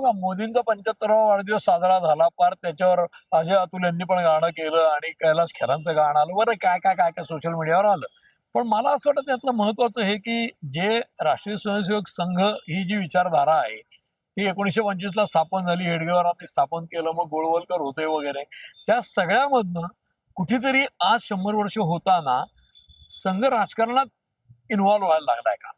बघा मोदींचा पंच्याहत्तरावा वाढदिवस साजरा झाला. पार त्याच्यावर अजय अतुल यांनी पण गाणं केलं आणि कैलास खेरांचं गाणं आलं. बरं काय काय काय काय सोशल मीडियावर आलं. पण मला असं वाटतं त्यातलं महत्वाचं हे की जे राष्ट्रीय स्वयंसेवक संघ ही जी विचारधारा आहे ती एकोणीशे पंचवीस ला स्थापन झाली. हेडगेवारांनी स्थापन केलं. मग गोळवलकर होते वगैरे. त्या सगळ्यामधनं कुठेतरी आज शंभर वर्ष होताना संघ राजकारणात इन्व्हॉल्व्ह व्हायला लागलाय का?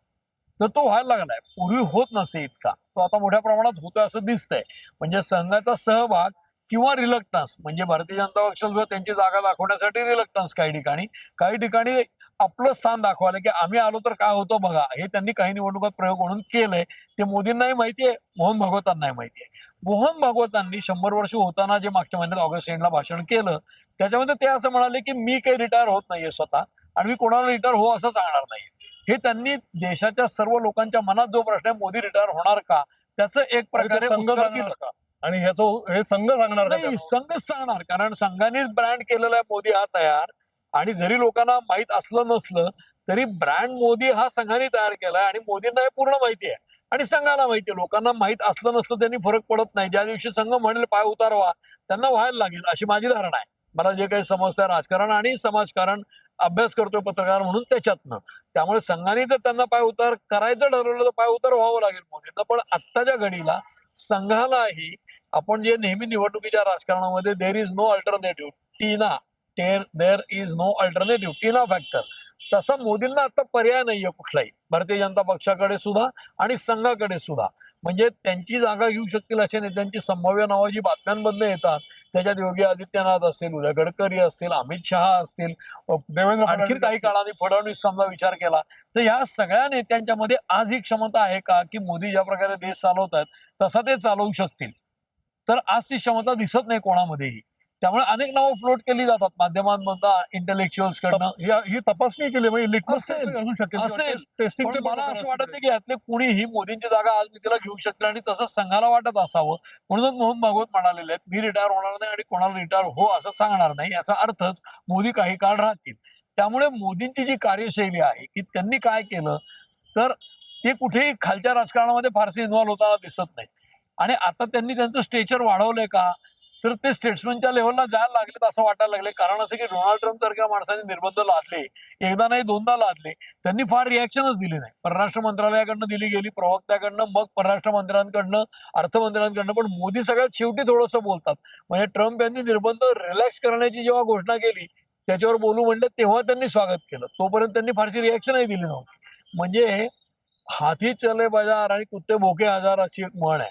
तर तो व्हायला लागलाय. पूर्वी होत नसे इतका. तो आता मोठ्या प्रमाणात होतोय असं दिसतंय. म्हणजे संघाचा सहभाग किंवा रिलक्टन्स म्हणजे भारतीय जनता पक्ष त्यांची जागा दाखवण्यासाठी रिलक्टन्स काही ठिकाणी काही ठिकाणी आपलं स्थान दाखवायला की आम्ही आलो तर काय होतो बघा हे त्यांनी काही निवडणुकात प्रयोग म्हणून केलंय. ते मोदींनाही माहितीये मोहन भागवतांनाही माहितीये मोहन भागवतांनी शंभर वर्ष होताना जे मागच्या महिन्यात ऑगस्ट एंडला भाषण केलं त्याच्यामध्ये ते असं म्हणाले की मी काही रिटायर होत नाहीये स्वतः. आणि मी कोणाला रिटायर हो असं सांगणार नाही. हे त्यांनी देशाच्या सर्व लोकांच्या मनात जो प्रश्न आहे मोदी रिटायर होणार का? त्याचं एक प्रकारे संघ का? आणि ह्याचं हे संघ सांगणार नाही? संघच सांगणार. कारण संघानेच ब्रँड केलेला आहे मोदी हा तयार. आणि जरी लोकांना माहीत असलं नसलं तरी ब्रँड मोदी हा संघाने तयार केलाय आणि मोदींना हे पूर्ण माहिती आहे. आणि संघाला माहिती आहे. लोकांना माहीत असलं नसलं त्यांनी फरक पडत नाही. ज्या दिवशी संघ म्हणेल पाय उतारवा त्यांना व्हायला लागेल अशी माझी धारणा आहे. मला जे काही समजतंय राजकारण आणि समाजकारण अभ्यास करतोय पत्रकार म्हणून त्याच्यातनं. त्यामुळे संघाने जर त्यांना पाय उतार करायचं ठरवलं तर पाय उतार व्हावं लागेल मोदींना. पण आत्ताच्या घडीला संघालाही आपण जे नेहमी निवडणुकीच्या राजकारणामध्ये there is no alternative TINA there there is no alternative TINA factor तसा मोदींना आता पर्याय नाहीये कुठलाही. भारतीय जनता पक्षाकडे सुद्धा आणि संघाकडे सुद्धा. म्हणजे त्यांची जागा घेऊ शकतील अशा नेत्यांची संभाव्य नावं जी बातम्यांमधनं येतात त्याच्यात योगी आदित्यनाथ असतील उद्या गडकरी असतील अमित शहा असतील देवेंद्र आणखी काही. काळाने फडणवीस समजा विचार केला. तर ह्या सगळ्या नेत्यांच्या मध्ये आज ही क्षमता आहे का? की मोदी ज्या प्रकारे देश चालवतात तसा ते चालवू शकतील. तर आज ती क्षमता दिसत नाही कोणामध्येही. त्यामुळे अनेक नावं फ्लोट केली जातात माध्यमांमधनं इंटेलेक्च्युअल्स कडनं ही तपासणी केली म्हणजे लिटमस असेल. असू शकेल किंवा असेल. टेस्ट- टेस्टिंगचे पण मला असं वाटत. नाही की यातले कुणीही मोदींची जागा आज मी तिला घेऊ शकते आणि तसं संघाला वाटत असावं म्हणूनच मोहन भागवत म्हणालेले आहेत मी रिटायर होणार नाही आणि कोणाला रिटायर हो असं सांगणार नाही याचा अर्थच मोदी काही काळ राहतील त्यामुळे मोदींची जी कार्यशैली आहे की त्यांनी काय केलं तर ते कुठेही खालच्या राजकारणामध्ये फारसे इन्व्हॉल्व होताना दिसत नाही आणि आता त्यांनी त्यांचं स्टेचर वाढवलंय का तर ते स्टेट्समनच्या लेव्हलला जायला लागलेत असं वाटायला लागले कारण असं की डोनाल्ड ट्रम्प सारख्या माणसाने निर्बंध लादले. एकदा नाही दोनदा लादले. त्यांनी फार रिॲक्शनच दिली नाही. परराष्ट्र मंत्रालयाकडनं दिली गेली प्रवक्त्याकडनं मग परराष्ट्र मंत्र्यांकडनं अर्थमंत्र्यांकडनं. पण मोदी सगळ्यात शेवटी थोडंसं बोलतात. म्हणजे ट्रम्प यांनी निर्बंध रिलॅक्स करण्याची जेव्हा घोषणा केली त्याच्यावर बोलू म्हणलं तेव्हा त्यांनी स्वागत केलं. तोपर्यंत त्यांनी फारशी रिॲक्शनही दिली नव्हती. म्हणजे हाती चले बाजार आणि कुत्ते भोके हजार अशी एक म्हण आहे.